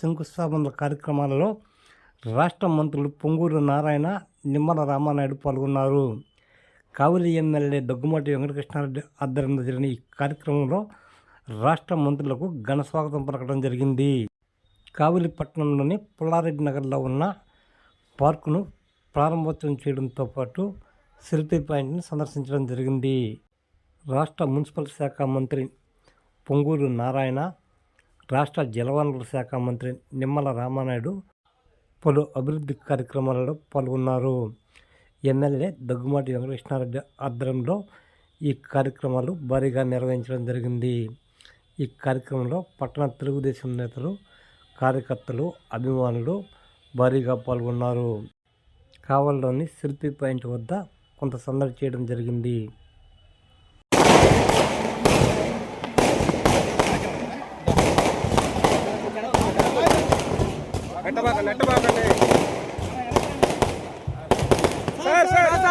శంకుస్థాపనల కార్యక్రమాలలో రాష్ట్ర మంత్రులు పొంగూరు నారాయణ నిమ్మల రామానాయుడు పాల్గొన్నారు. కావలి ఎమ్మెల్యే దగ్గుమాటి వెంకటకృష్ణారెడ్డి ఆధ్వర్యంలో జరిగిన ఈ కార్యక్రమంలో రాష్ట్ర మంత్రులకు ఘన స్వాగతం పలకడం జరిగింది. కావలి పట్టణంలోని పుల్లారెడ్డి నగర్లో ఉన్న పార్కును ప్రారంభోత్సవం చేయడంతో పాటు సెల్ఫీ పాయింట్ని సందర్శించడం జరిగింది. రాష్ట్ర మున్సిపల్ శాఖ మంత్రి పొంగూరు నారాయణ రాష్ట్ర జలవనరుల శాఖ మంత్రి నిమ్మల రామానాయుడు పలు అభివృద్ధి కార్యక్రమాలలో పాల్గొన్నారు. ఎమ్మెల్యే దగ్గుమాటి వెంకటకృష్ణారెడ్డి ఆధ్వర్యంలో ఈ కార్యక్రమాలు భారీగా నిర్వహించడం జరిగింది. ఈ కార్యక్రమంలో పట్టణ తెలుగుదేశం నేతలు కార్యకర్తలు అభిమానులు భారీగా పాల్గొన్నారు. కావలిలోని శిల్పి పాయింట్ వద్ద కొంత సందడి చేయడం జరిగింది.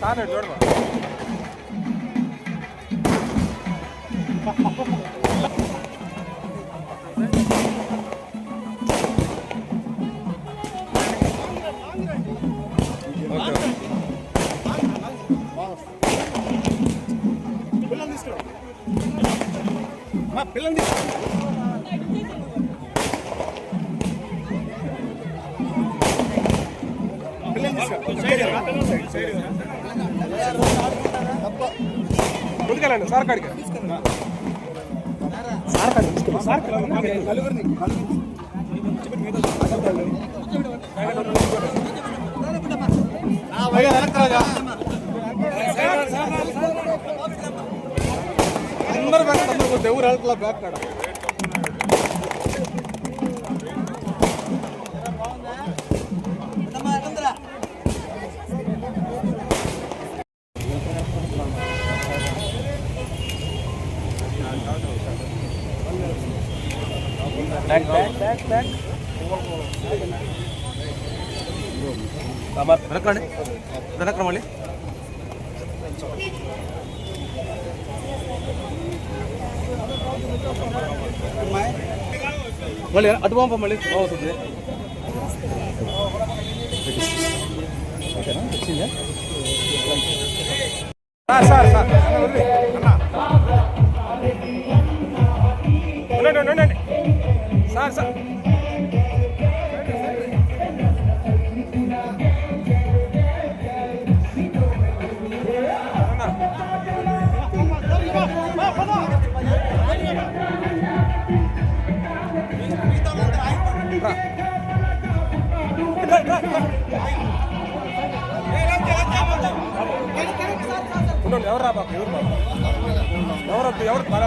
సార్ చూడమా పిల్లల్ని తీసుకో ముందుకెళ్ళండి సార్ కాడికి. సార్ కాడికి సార్ నలుగురిని అందరు బ్యాక్ దేవుడు బ్యాక్ కాడ. బ్యాక్ బ్యాక్ బ్యాక్ బ్యాక్ వెనకండి వెనక్కి మళ్ళీ మళ్ళీ అటు పంప మళ్ళీ బాగుంటుంది సార్ సార్ సార్ ఉండండి ఉండండి సార్ సార్. ఎవరు రా బాబు ఎవరు బాబు? ఎవరు ఎవరు బాగా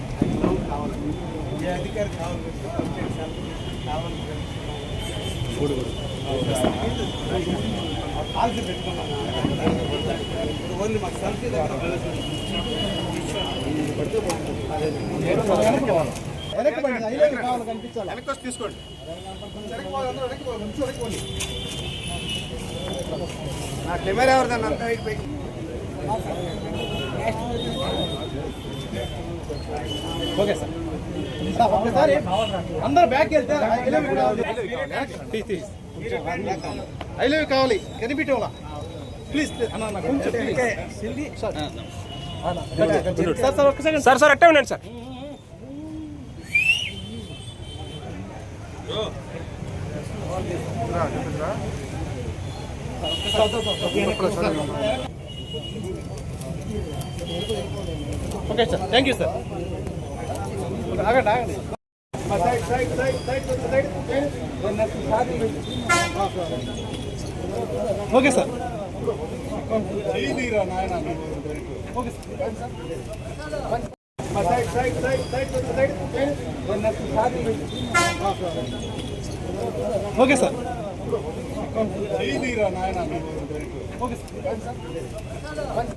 ఏ అధికారి కావాలి కావాలి ఆల్సి పెట్టుకున్నాను ఓన్లీ మాకు సెల్ఫీ దగ్గర వెనక్కి పండి వెనక్కి తీసుకోండి నా కెమెరా ఎవరిదన్నా అంతా ఓకే సార్. అందరూ బ్యాక్ వెళ్తే ఐలవి కావాలి. కనిపించవాలా ప్లీజ్ కొంచెం. సార్. సార్ సార్ ఒక్కసారి సార్ సార్ అట్టే ఉండండి sir. Okay sir thank you sir ఆగండి ఆగండి side side side side side okay sir okay sir okay sir okay sir